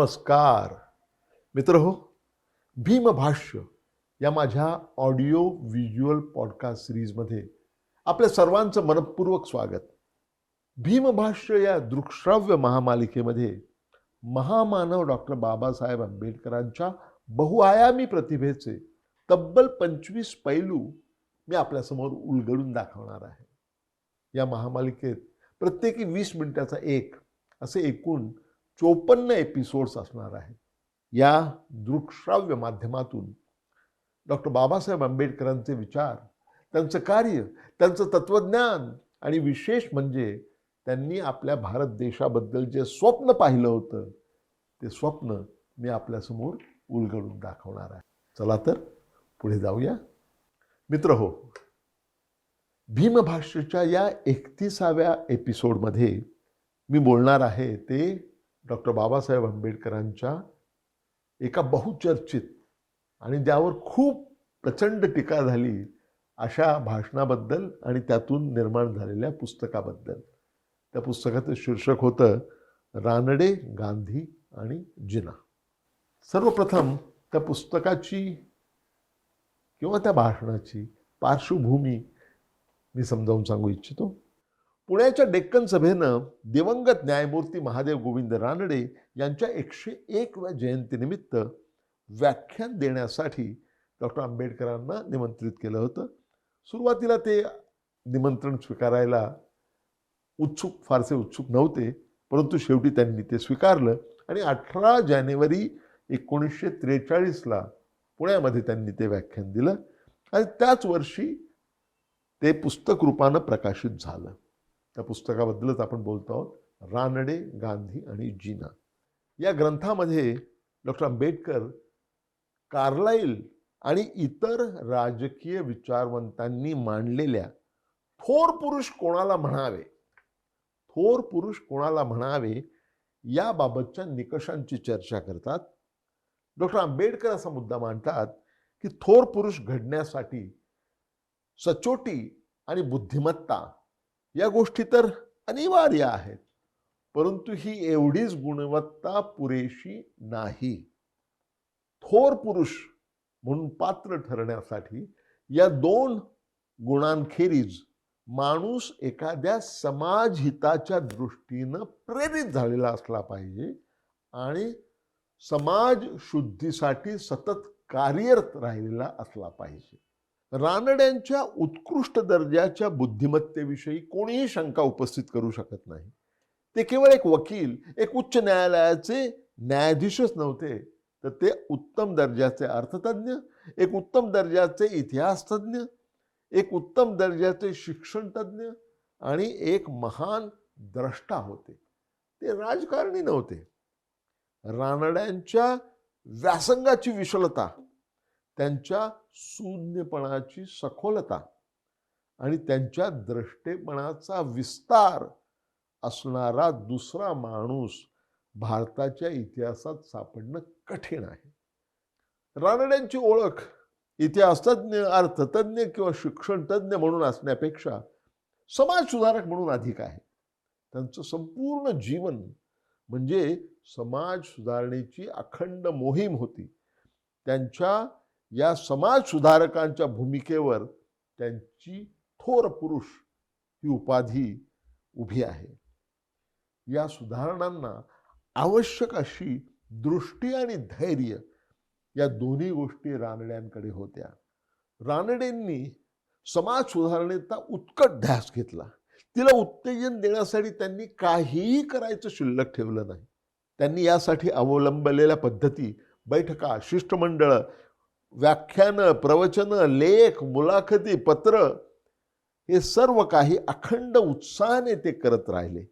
नमस्कार. मित्र हो भीमभाष्य या माझ्या ऑडिओ व्हिज्युअल पॉडकास्ट सिरीजमध्ये आपल्या सर्वांचं मनपूर्वक स्वागत. भीमभाष्य या दृकश्राव्य महामालिकेमध्ये महामानव डॉक्टर बाबासाहेब आंबेडकरांच्या बहुआयामी प्रतिभेचे तब्बल पंचवीस पैलू मी आपल्यासमोर उलगडून दाखवणार आहे. या महामालिकेत प्रत्येकी वीस मिनिटाचा एक असे एकूण चोपन्न एपिसोड्स असणार आहेत. या दृकश्राव्य माध्यमातून डॉक्टर बाबासाहेब आंबेडकरांचे विचार त्यांचं कार्य त्यांचं तत्त्वज्ञान आणि विशेष म्हणजे त्यांनी आपल्या भारत देशाबद्दल जे स्वप्न पाहिलं होतं ते स्वप्न मी आपल्यासमोर उलगडून दाखवणार आहे. चला तर पुढे जाऊया. मित्र हो भीमभाष्यच्या या एकतीसाव्या एपिसोडमध्ये मी बोलणार आहे ते डॉक्टर बाबासाहेब आंबेडकरांच्या एका बहुचर्चित आणि ज्यावर खूप प्रचंड टीका झाली अशा भाषणाबद्दल आणि त्यातून निर्माण झालेल्या पुस्तकाबद्दल. त्या पुस्तकाचं शीर्षक होतं रानडे गांधी आणि जिना. सर्वप्रथम त्या पुस्तकाची किंवा त्या भाषणाची पार्श्वभूमी मी समजावून सांगू इच्छितो. पुण्याच्या डेक्कन सभेनं दिवंगत न्यायमूर्ती महादेव गोविंद रानडे यांच्या एकशे एकव्या जयंतीनिमित्त व्याख्यान देण्यासाठी डॉक्टर आंबेडकरांना निमंत्रित केलं होतं. सुरुवातीला ते निमंत्रण स्वीकारायला उत्सुक फारसे उत्सुक नव्हते परंतु शेवटी त्यांनी ते स्वीकारलं आणि अठरा जानेवारी एकोणीसशे त्रेचाळीसला पुण्यामध्ये त्यांनी ते व्याख्यान दिलं आणि त्याच वर्षी ते पुस्तक रूपानं प्रकाशित झालं. त्या पुस्तकाबद्दलच आपण बोलतो आहोत. रानडे गांधी आणि जीना. या ग्रंथामध्ये डॉक्टर आंबेडकर कार्लाईल आणि इतर राजकीय विचारवंतांनी मांडलेल्या थोर पुरुष कोणाला म्हणावे? थोर पुरुष कोणाला म्हणावे? याबाबतच्या निकषांची चर्चा करतात. डॉक्टर आंबेडकर असा मुद्दा मांडतात की थोर पुरुष घडण्यासाठी सचोटी आणि बुद्धिमत्ता या गोष्टी तर अनिवार्य आहेत. परंतु ही एवढीच गुणवत्ता पुरेशी नाही. थोर पुरुष म्हणून पात्र ठरण्यासाठी या दोन गुणांखेरीज माणूस एखाद्या समाजहिताच्या दृष्टीनं प्रेरित झालेला असला पाहिजे आणि समाज शुद्धीसाठी सतत कार्यरत राहिलेला असला पाहिजे. रानड्यांच्या उत्कृष्ट दर्जाच्या बुद्धिमत्तेविषयी कोणीही शंका उपस्थित करू शकत नाही. ते केवळ एक वकील एक उच्च न्यायालयाचे न्यायाधीशच नव्हते तर ते उत्तम दर्जाचे अर्थतज्ञ एक उत्तम दर्जाचे इतिहासतज्ञ एक उत्तम दर्जाचे शिक्षणतज्ञ आणि एक महान द्रष्टा होते. ते राजकारणी नव्हते. रानड्यांच्या व्यासंगाची विशलता त्यांच्या शून्यपणाची सखोलता आणि त्यांच्या द्रष्टेपणाचा विस्तार असणारा दुसरा माणूस भारताच्या इतिहासात सापडणं कठीण आहे. रानड्यांची ओळख इतिहासतज्ञ अर्थतज्ञ किंवा शिक्षणतज्ञ म्हणून असण्यापेक्षा समाजसुधारक म्हणून अधिक आहे. त्यांचं संपूर्ण जीवन म्हणजे समाज सुधारणेची अखंड मोहीम होती. त्यांच्या या समाज सुधारकांच्या भूमिकेवर त्यांची थोर पुरुष ही उपाधी उभी आहे. या सुधारणांना आवश्यक अशी दृष्टी आणि धैर्य या दोन्ही गोष्टी रानड्यांकडे होत्या. रानडेंनी समाज सुधारणेचा उत्कट ध्यास घेतला. तिला उत्तेजन देण्यासाठी त्यांनी काहीही करायचं शिल्लक ठेवलं नाही. त्यांनी यासाठी अवलंबलेल्या पद्धती बैठका शिष्टमंडळं व्याख्यानं प्रवचनं लेख मुलाखती पत्र हे सर्व काही अखंड उत्साहाने ते करत राहिले.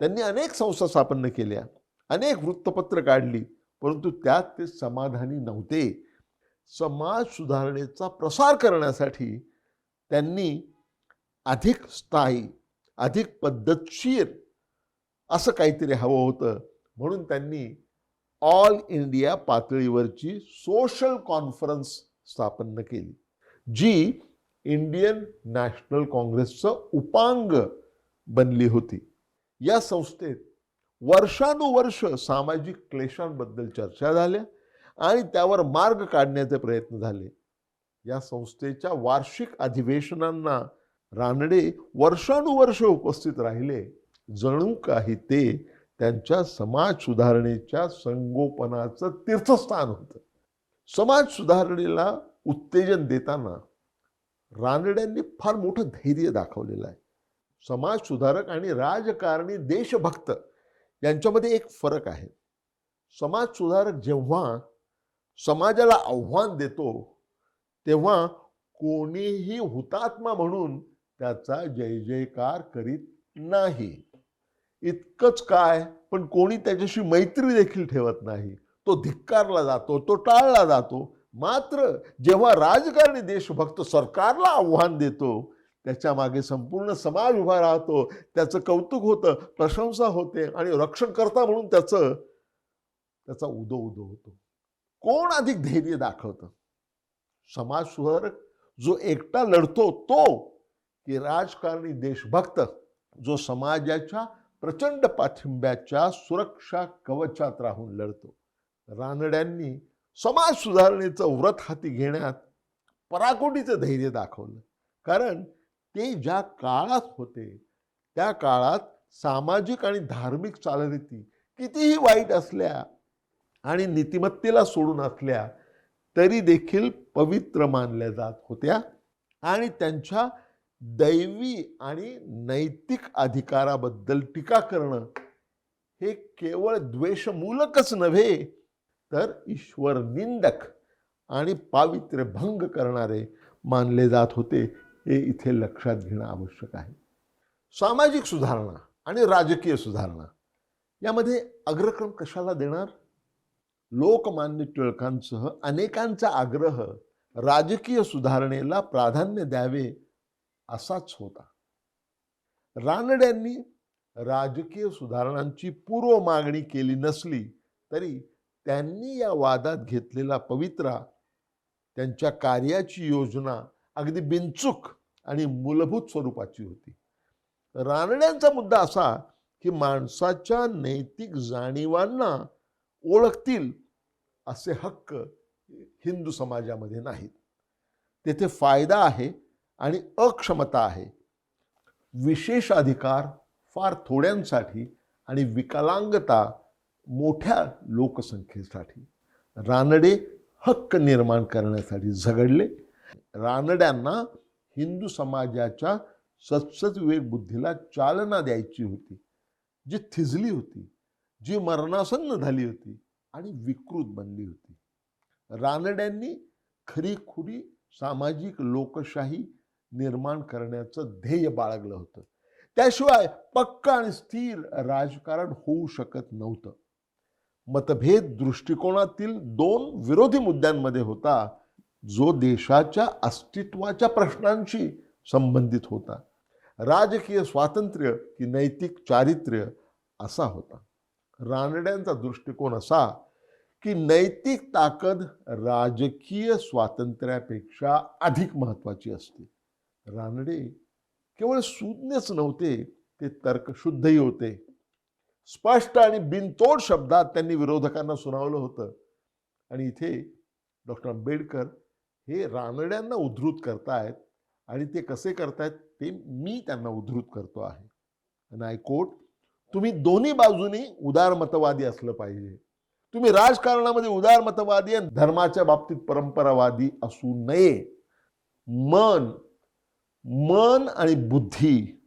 त्यांनी अनेक संस्था स्थापन केल्या अनेक वृत्तपत्र काढली परंतु त्यात ते समाधानी नव्हते. समाज सुधारणेचा प्रसार करण्यासाठी त्यांनी अधिक स्थायी अधिक पद्धतशीर असं काहीतरी हवं होतं म्हणून त्यांनी ऑल इंडिया पातळीवरची सोशल कॉन्फरन्स स्थापन केली जी इंडियन नॅशनल काँग्रेसचं उपांग बनली होती. या संस्थेत वर्षानुवर्ष सामाजिक क्लेशांबद्दल चर्चा झाल्या आणि त्यावर मार्ग काढण्याचे प्रयत्न झाले. या संस्थेच्या वार्षिक अधिवेशनांना रानडे वर्षानुवर्ष उपस्थित राहिले. जणू काही ते त्यांच्या समाज सुधारणेच्या संगोपनाचं तीर्थस्थान होतं. समाज सुधारणेला उत्तेजन देताना रानड्यांनी फार मोठं धैर्य दाखवलेलं आहे. समाज सुधारक आणि राजकारणी देशभक्त यांच्यामध्ये एक फरक आहे. समाज सुधारक जेव्हा समाजाला आव्हान देतो तेव्हा कोणीही हुतात्मा म्हणून त्याचा जय जयकार करीत नाही. इतकंच काय पण कोणी त्याच्याशी मैत्री देखील ठेवत नाही. तो धिक्कारला जातो तो टाळला जातो. मात्र जेव्हा राजकारणी देशभक्त सरकारला आव्हान देतो त्याच्यामागे संपूर्ण समाज उभा राहतो. त्याचं कौतुक होतं प्रशंसा होते आणि रक्षणकर्ता म्हणून त्याचं त्याचा उदो उदो होतो. कोण अधिक धैर्य दाखवतं? समाज सुधारक जो एकटा लढतो तो की राजकारणी देशभक्त जो समाजाच्या प्रचंड पाठिंब्याच्या सुरक्षा कवचात राहून लढतो. रानड्यांनी समाज सुधारणेचं व्रत हाती घेण्यात पराकोटीचं धैर्य दाखवलं. कारण ते ज्या काळात होते त्या काळात सामाजिक आणि धार्मिक चालरीती कितीही वाईट असल्या आणि नीतिमत्तेला सोडून असल्या तरी देखील पवित्र मानल्या जात होत्या आणि त्यांच्या दैवी आणि नैतिक अधिकाराबद्दल टीका करणं हे केवळ द्वेषमूलकच नव्हे तर ईश्वर निंदक आणि पावित्र्य भंग करणारे मानले जात होते. हे इथे लक्षात घेणं आवश्यक आहे. सामाजिक सुधारणा आणि राजकीय सुधारणा यामध्ये अग्रक्रम कशाला देणार? लोकमान्य टिळकांसह अनेकांचा आग्रह राजकीय सुधारणेला प्राधान्य द्यावे असाच होता. रानड्यांनी राजकीय सुधारणांची पूर्व मागणी केली नसली तरी त्यांनी या वादात घेतलेला पवित्रा त्यांच्या कार्याची योजना अगदी बिनचूक आणि मूलभूत स्वरूपाची होती. रानड्यांचा मुद्दा असा की माणसाच्या नैतिक जाणीवांना ओळखतील असे हक्क हिंदू समाजामध्ये नाहीत. तेथे फायदा आहे आणि अक्षमता आहे. विशेष अधिकार फार थोड्यांसाठी आणि विकलांगता मोठ्या लोकसंख्येसाठी. रानडे हक्क निर्माण करण्यासाठी झगडले. रानड्यांना हिंदू समाजाच्या सत्सद्विवेक बुद्धीला चालना द्यायची होती जी थिजली होती जी मरणासन्न झाली होती आणि विकृत बनली होती. रानड्यांनी खरीखुरी सामाजिक लोकशाही निर्माण करण्याचं ध्येय बाळगलं होतं. त्याशिवाय पक्क आणि स्थिर राजकारण होऊ शकत नव्हतं. मतभेद दृष्टिकोनातील दोन विरोधी मुद्द्यांमध्ये होता जो देशाच्या अस्तित्वाच्या प्रश्नांशी संबंधित होता. राजकीय स्वातंत्र्य की नैतिक चारित्र्य असा होता. रानड्यांचा दृष्टिकोन असा की नैतिक ताकद राजकीय स्वातंत्र्यापेक्षा अधिक महत्त्वाची असते. रानडे केवळ सूज्ञच नव्हते ते तर्कशुद्धही होते. स्पष्ट आणि बिनतोड शब्दात त्यांनी विरोधकांना सुनावलं होतं. आणि इथे डॉक्टर आंबेडकर हे रानड्यांना उद्धृत करतायत आणि ते कसे करतायत ते मी त्यांना उद्धृत करतो आहे. आणि आय कोट तुम्ही दोन्ही बाजूनी उदारमतवादी असलं पाहिजे. तुम्ही राजकारणामध्ये उदारमतवादी आणि धर्माच्या बाबतीत परंपरावादी असू नये. मन मन आणि बुद्धी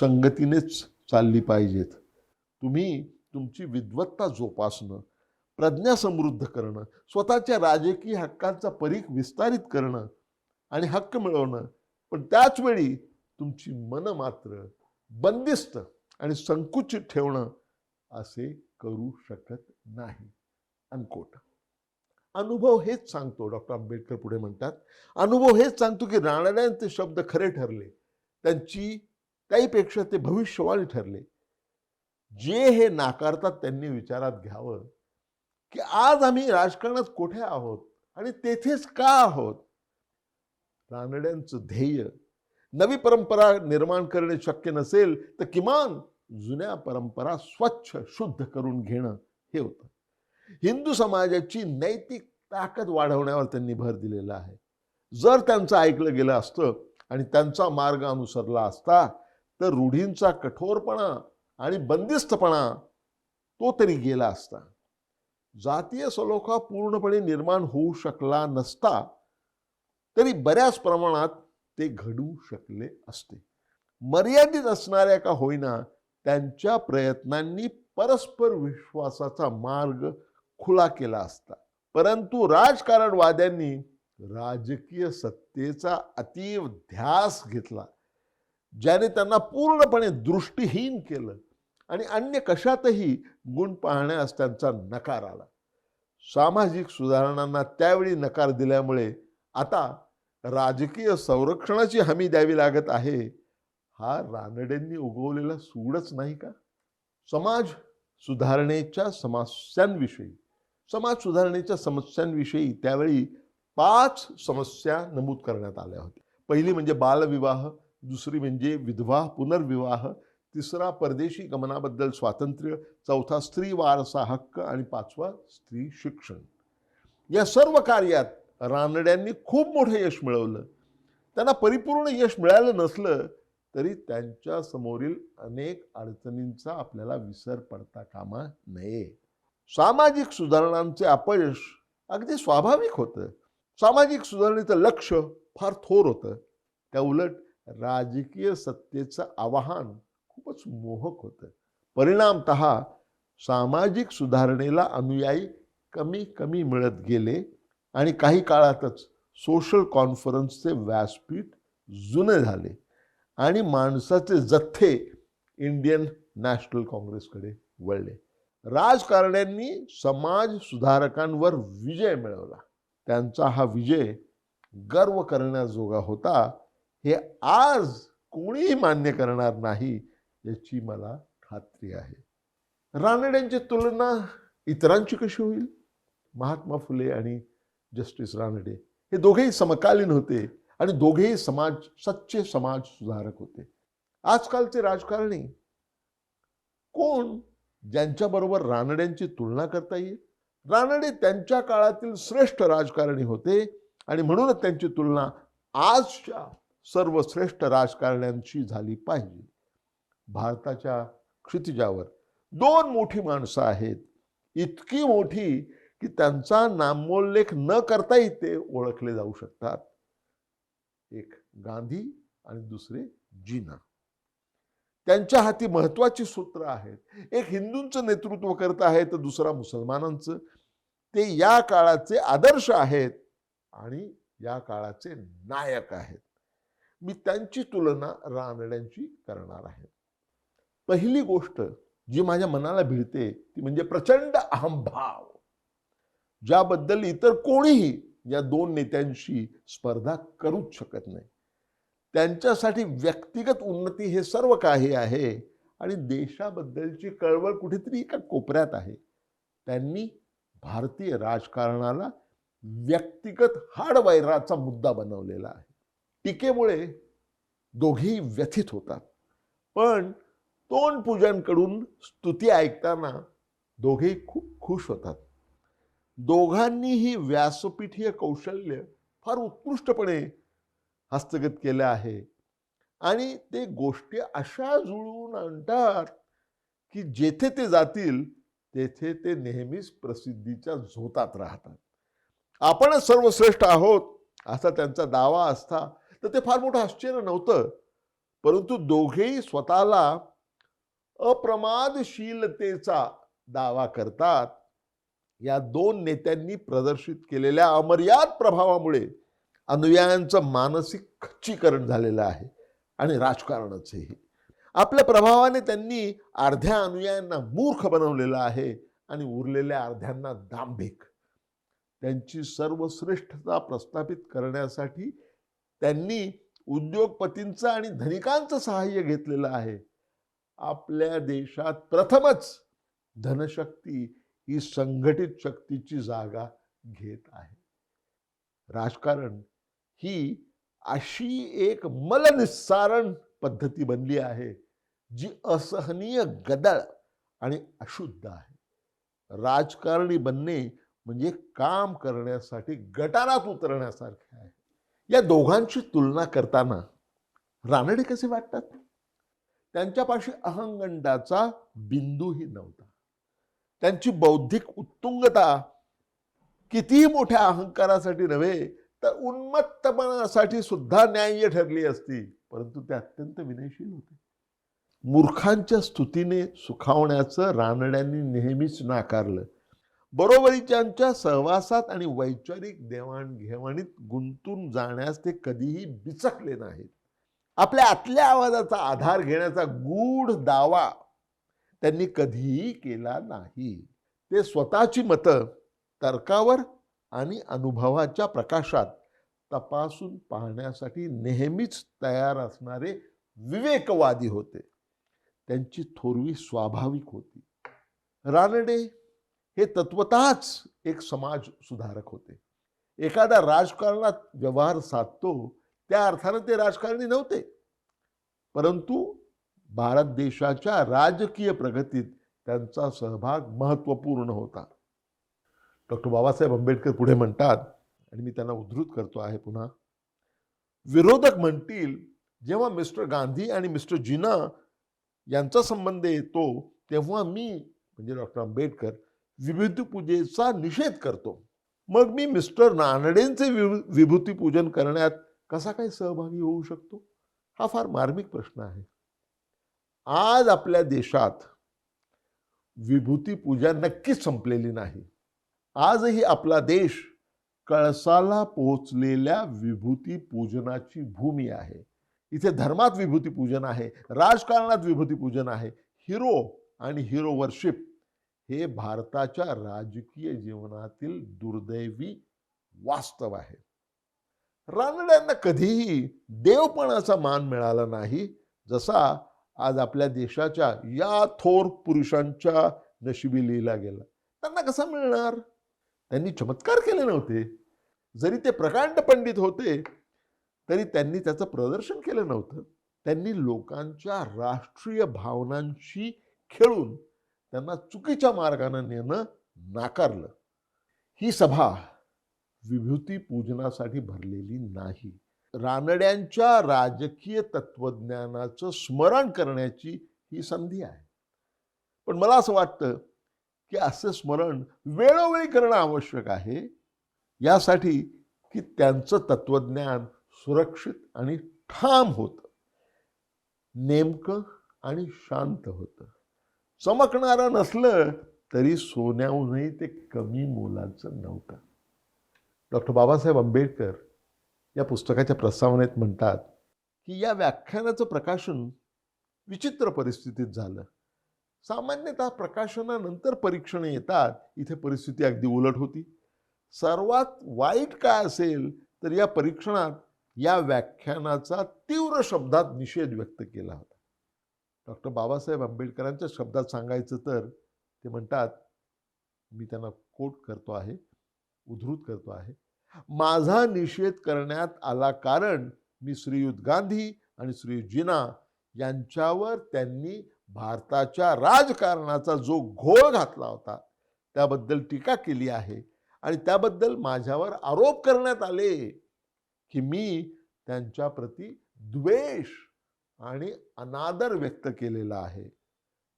संगतीनेच चालली पाहिजेत. तुम्ही तुमची विद्वत्ता जोपासणं प्रज्ञा समृद्ध करणं स्वतःच्या राजकीय हक्कांचा परीख विस्तारित करणं आणि हक्क मिळवणं. पण त्याच वेळी तुमची मन मात्र बंदिस्त आणि संकुचित ठेवणं असे करू शकत नाही. अनकोट अनुभव हेच सांगतो डॉक्टर आंबेडकर पुढे म्हणतात. अनुभव हेच सांगतो की रानड्यांचे शब्द खरे ठरले त्यांची त्याहीपेक्षा ते भविष्यवाणी ठरले. जे हे नाकारतात त्यांनी विचारात घ्यावं की आज आम्ही राजकारणात कुठे आहोत आणि तेथेच का आहोत? रानड्यांचं ध्येय नवी परंपरा निर्माण करणे शक्य नसेल तर किमान जुन्या परंपरा स्वच्छ शुद्ध करून घेणं हे होतं. हिंदू समाजाची नैतिक ताकद वाढवण्यावर त्यांनी भर दिलेला आहे. जर त्यांचं ऐकलं गेलं असतं आणि त्यांचा मार्ग अनुसरला असता तर रूढींचा कठोरपणा आणि बंदिस्तपणा तो तरी गेला असता. जातीय सलोखा पूर्णपणे निर्माण होऊ शकला नसता तरी बऱ्याच प्रमाणात ते घडू शकले असते. मर्यादित असणाऱ्या का होईना त्यांच्या प्रयत्नांनी परस्पर विश्वासाचा मार्ग खुला केला असता. परंतु राजकारणवाद्यांनी राजकीय सत्तेचा अतीव ध्यास घेतला ज्याने त्यांना पूर्णपणे दृष्टीहीन केलं आणि अन्य कशातही गुण पाहण्यास त्यांचा नकार आला. सामाजिक सुधारणांना त्यावेळी नकार दिल्यामुळे आता राजकीय संरक्षणाची हमी द्यावी लागत आहे हा रानडेंनी उगवलेला सूडच नाही का? समाज सुधारणेच्या समस्यांविषयी. समाज सुधारणेच्या समस्यांविषयी त्यावेळी पाच समस्या नमूद करण्यात आल्या होत्या. पहिली म्हणजे बालविवाह दुसरी म्हणजे विधवा पुनर्विवाह तिसरा परदेशी गमनाबद्दल स्वातंत्र्य चौथा स्त्री वारसा हक्क आणि पाचवा स्त्री शिक्षण. या सर्व कार्यात रानड्यांनी खूप मोठं यश मिळवलं. त्यांना परिपूर्ण यश मिळालं नसलं तरी त्यांच्या समोरील अनेक अडचणींचा आपल्याला विसर पडता कामा नये. सामाजिक सुधारणांचे अपयश अगदी स्वाभाविक होतं. सामाजिक सुधारणेचं लक्ष फार थोर होतं. त्या उलट राजकीय सत्तेचं आवाहन खूपच मोहक होतं. परिणामत सामाजिक सुधारणेला अनुयायी कमी कमी मिळत गेले आणि काही काळातच सोशल कॉन्फरन्सचे व्यासपीठ जुने झाले आणि माणसाचे जथ्थे इंडियन नॅशनल काँग्रेसकडे वळले. राजकारण्यांनी समाज सुधारकांवर विजय मिळवला. त्यांचा हा विजय गर्व करण्याजोगा होता. हे आज कोणीही मान्य करणार नाही याची मला खात्री आहे. रानड्यांची तुलना इतरांची कशी होईल? महात्मा फुले आणि जस्टिस रानडे हे दोघेही समकालीन होते आणि दोघेही समाज सच्चे समाज सुधारक होते. आजकालचे राजकारणी कोण? ज्यांच्याबरोबर रानड्यांची तुलना करता येईल. रानडे त्यांच्या काळातील श्रेष्ठ राजकारणी होते आणि म्हणूनच त्यांची तुलना आजच्या सर्व श्रेष्ठ राजकारण्यांशी झाली पाहिजे. भारताच्या क्षितिजावर दोन मोठी माणसं आहेत. इतकी मोठी की त्यांचा नामोल्लेख न करताही ते ओळखले जाऊ शकतात. एक गांधी आणि दुसरे जीना. त्यांच्या हाती महत्वाची सूत्र आहेत. एक हिंदूंचं नेतृत्व करत आहे तर दुसरा मुसलमानांचं. ते या काळाचे आदर्श आहेत आणि या काळाचे नायक आहेत. मी त्यांची तुलना रानड्यांची करणार आहे. पहिली गोष्ट जी माझ्या मनाला भिडते ती म्हणजे प्रचंड अहंभाव. ज्याबद्दल इतर कोणीही या दोन नेत्यांशी स्पर्धा करूच शकत नाही. त्यांच्यासाठी व्यक्तिगत उन्नती हे सर्व काही आहे. आणि देशाबद्दलची कळवळ कुठेतरी एका कोपऱ्यात आहे. त्यांनी भारतीय राजकारणाला व्यक्तिगत हाडवैराचा मुद्दा बनवलेला आहे. टीकेमुळे दोघेही व्यथित होतात. पण तोंडपूजनकडून स्तुती ऐकताना दोघेही खूप खुश होतात. दोघांनीही व्यासपीठीय कौशल्य फार उत्कृष्टपणे हस्तगत केलं आहे. आणि ते गोष्टी अशा जुळवून आणतात की जेथे ते जातील तेथे ते नेहमीच प्रसिद्धीच्या झोतात राहतात. आपणच सर्वश्रेष्ठ आहोत असा त्यांचा दावा असता तर ते फार मोठं आश्चर्य नव्हतं. परंतु दोघेही स्वतःला अप्रमादशीलतेचा दावा करतात. या दोन नेत्यांनी प्रदर्शित केलेल्या अमर्याद प्रभावामुळे अनुयायांचं मानसिक खच्चीकरण झालेलं आहे आणि राजकारणाचंही. आपल्या प्रभावाने त्यांनी अर्ध्या अनुयायांना मूर्ख बनवलेलं आहे आणि उरलेल्या अर्ध्यांना दांभिक. त्यांची सर्वश्रेष्ठता प्रस्थापित करण्यासाठी त्यांनी उद्योगपतींचं आणि धनिकांचं सहाय्य घेतलेलं आहे. आपल्या देशात प्रथमच धनशक्ती ही संघटित शक्तीची जागा घेत आहे. राजकारण ही अशी एक मलनिस्सारण पद्धती बनली आहे जी असहनीय गदळ आणि अशुद्ध आहे. राजकारणी बनणे म्हणजे काम करण्यासाठी गटारात उतरण्यासारखे आहे. या दोघांची तुलना करताना रानडे कसे वाटतात? त्यांच्यापाशी अहंगंडाचा बिंदूही नव्हता. त्यांची बौद्धिक उत्तुंगता कितीही मोठ्या अहंकारासाठी नव्हे तर उन्मत्तपणासाठी सुद्धा न्याय्य ठरली असती परंतु ते अत्यंत विनयशील होते. मूर्खांच्या स्तुतीने सुखावण्याचं रानड्यांनी नेहमीच नाकारलं. बरोबरीच्यांच्या सहवासात आणि वैचारिक देवाणघेवाणीत गुंतून जाण्यास ते कधीही बिचकले नाहीत. आपल्या आतल्या आवाजाचा आधार घेण्याचा गूढ दावा त्यांनी कधीही केला नाही. ते स्वतःची मतं तर्कावर आणि अनुभवाच्या प्रकाशात तपासून पाहण्यासाठी नेहमीच तयार असणारे विवेकवादी होते. त्यांची थोरवी स्वाभाविक होती. रानडे हे तत्वतःच एक समाज सुधारक होते. एखादा राजकारणात व्यवहार साधतो त्या अर्थानं ते राजकारणी नव्हते. परंतु भारत देशाच्या राजकीय प्रगतीत त्यांचा सहभाग महत्त्वपूर्ण होता. डॉक्टर बाबासाहेब आंबेडकर पुढे म्हणतात आणि मी त्यांना उद्धृत करतो आहे पुन्हा विरोधक म्हणतील जेव्हा मिस्टर गांधी आणि मिस्टर जिना यांचा संबंध येतो तेव्हा मी म्हणजे डॉक्टर आंबेडकर विभूती पूजेचा निषेध करतो. मग मी मिस्टर नानडेंचे विभू विभूती पूजन करण्यात कसा काय सहभागी होऊ शकतो? हा फार मार्मिक प्रश्न आहे. आज आपल्या देशात विभूती पूजा नक्कीच संपलेली नाही. आजही आपला देश कळसाला पोहोचलेल्या विभूती पूजनाची भूमी आहे. इथे धर्मात विभूती पूजन आहे राजकारणात विभूती पूजन आहे. हिरो आणि हिरो वर्शिप हे भारताच्या राजकीय जीवनातील दुर्दैवी वास्तव आहे. रानड्यांना कधीही देवपणाचा मान मिळाला नाही जसा आज आपल्या देशाच्या या थोर पुरुषांच्या नशिबी लिहिला गेला. त्यांना कसा मिळणार? त्यांनी चमत्कार केले नव्हते. जरी ते प्रकांड पंडित होते तरी त्यांनी त्याचं प्रदर्शन केलं नव्हतं. त्यांनी लोकांच्या राष्ट्रीय भावनांशी खेळून त्यांना चुकीच्या मार्गाने नेणं नाकारलं. ही सभा विभूती पूजनासाठी भरलेली नाही. रानड्यांच्या राजकीय तत्वज्ञानाचं स्मरण करण्याची ही संधी आहे. पण मला असं वाटतं की असं स्मरण वेळोवेळी करणं आवश्यक आहे. यासाठी की त्यांचं तत्वज्ञान सुरक्षित आणि ठाम होतं. नेमकं आणि शांत होतं. चमकणारं नसलं तरी सोन्याहूनही ते कमी मोलाचं नव्हतं. डॉक्टर बाबासाहेब आंबेडकर या पुस्तकाच्या प्रस्तावनेत म्हणतात की या व्याख्यानाचं प्रकाशन विचित्र परिस्थितीत झालं. सामान्यतः प्रकाशनानंतर परीक्षणं येतात. इथे परिस्थिती अगदी उलट होती. सर्वात वाईट काय असेल तर या परीक्षणात या व्याख्यानाचा तीव्र शब्दात निषेध व्यक्त केला होता. डॉक्टर बाबासाहेब आंबेडकरांच्या शब्दात सांगायचं तर ते म्हणतात मी त्यांना कोट करतो आहे उद्धृत करतो आहे माझा निषेध करण्यात आला कारण मी श्रीयुत गांधी आणि श्रीयुत जिना यांच्यावर त्यांनी भारताच्या राजकारणाचा जो घोळ घातला होता त्याबद्दल टीका केली आहे. आणि त्याबद्दल माझ्यावर आरोप करण्यात आले की मी त्यांच्या प्रती द्वेष आणि अनादर व्यक्त केलेला आहे.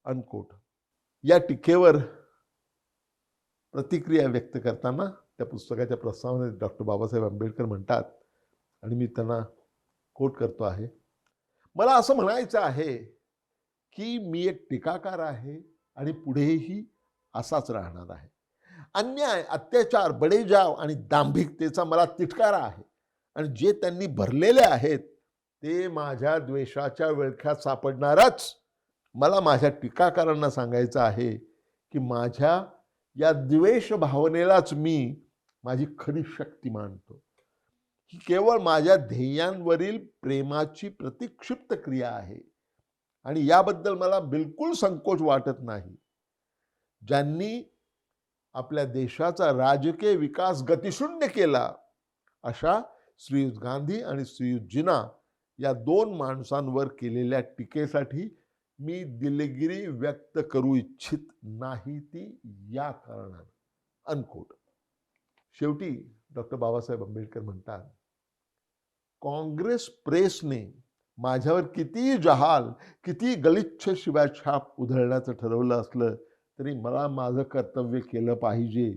अनकोट. या टीकेवर प्रतिक्रिया व्यक्त करताना त्या पुस्तकाच्या प्रस्तावनेत डॉक्टर बाबासाहेब आंबेडकर म्हणतात आणि मी त्यांना कोट करतो आहे मला असं म्हणायचं आहे की मी एक टीकाकार आहे आणि पुढेही असाच राहणार आहे. अन्याय अत्याचार बडेजाव आणि दांभिकतेचा मला तिटकारा आहे. आणि जे त्यांनी भरलेले आहेत ते माझ्या द्वेषाच्या विळख्यात सापडणारच. मला माझ्या टीकाकारांना सांगायचं आहे की माझ्या या द्वेष भावनेलाच मी माझी खरी शक्ती मानतो. ही केवळ माझ्या ध्येयांवरील प्रेमाची प्रतिक्षिप्त क्रिया आहे. आणि याबद्दल मला बिलकुल संकोच वाटत नाही. ज्यांनी आपल्या देशाचा राजकीय विकास गतिशून्य केला अशा श्रीयुत गांधी आणि श्रीयुत जिना या दोन माणसांवर केलेल्या टीकेसाठी मी दिलगिरी व्यक्त करू इच्छित नाही ती या कारणानं. अनकोट शेवटी डॉक्टर बाबासाहेब आंबेडकर म्हणतात काँग्रेस प्रेसने माझ्यावर किती जहाल किती गलिच्छ शिवाछाप उधळण्याचं ठरवलं असलं तरी मला माझं कर्तव्य केलं पाहिजे.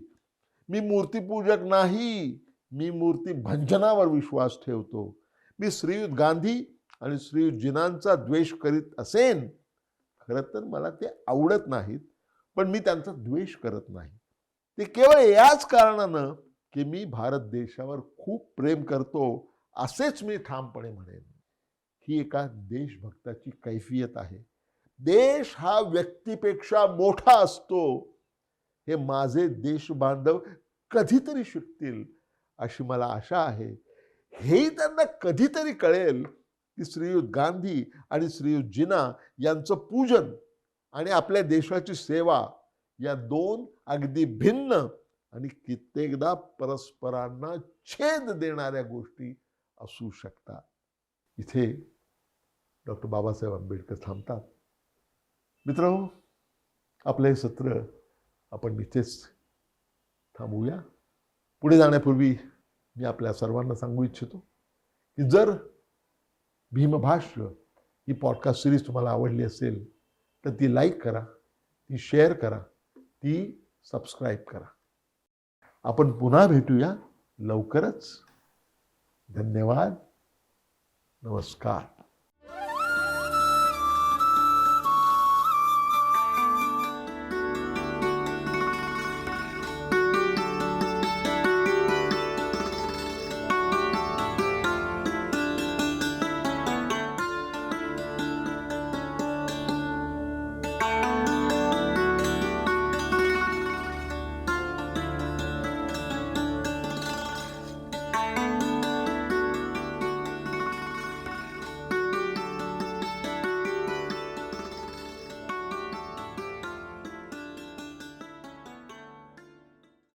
मी मूर्तीपूजक नाही. मी मूर्ती भंजनावर विश्वास ठेवतो. मी श्रीयुत गांधी आणि श्रीयुत जिनांचा द्वेष करीत असेन. खरं तर मला ते आवडत नाहीत पण मी त्यांचा द्वेष करत नाही. ते केवळ याच कारणानं की मी भारत देशावर खूप प्रेम करतो असेच मी ठामपणे म्हणेन. ही एका देशभक्ताची कैफियत आहे. देश हा व्यक्तीपेक्षा मोठा असतो. हे माझे देशबांधव कधीतरी शिकतील अशी मला आशा आहे. हेही त्यांना कधीतरी कळेल की श्रीयुत गांधी आणि श्रीयुत जिना यांचं पूजन आणि आपल्या देशाची सेवा या दोन अगदी भिन्न आणि कित्येकदा परस्परांना छेद देणाऱ्या गोष्टी असू शकतात. इथे डॉक्टर बाबासाहेब आंबेडकर थांबतात. मित्र आपलं हे सत्र आपण इथेच थांबवूया. पुढे जाण्यापूर्वी मी आपल्या सर्वांना सांगू इच्छितो की जर भीमभाष्य ही पॉडकास्ट सिरीज तुम्हाला आवडली असेल तर ती लाईक करा ती शेअर करा ती सबस्क्राईब करा. आपण पुन्हा भेटूया लवकरच. धन्यवाद. नमस्कार.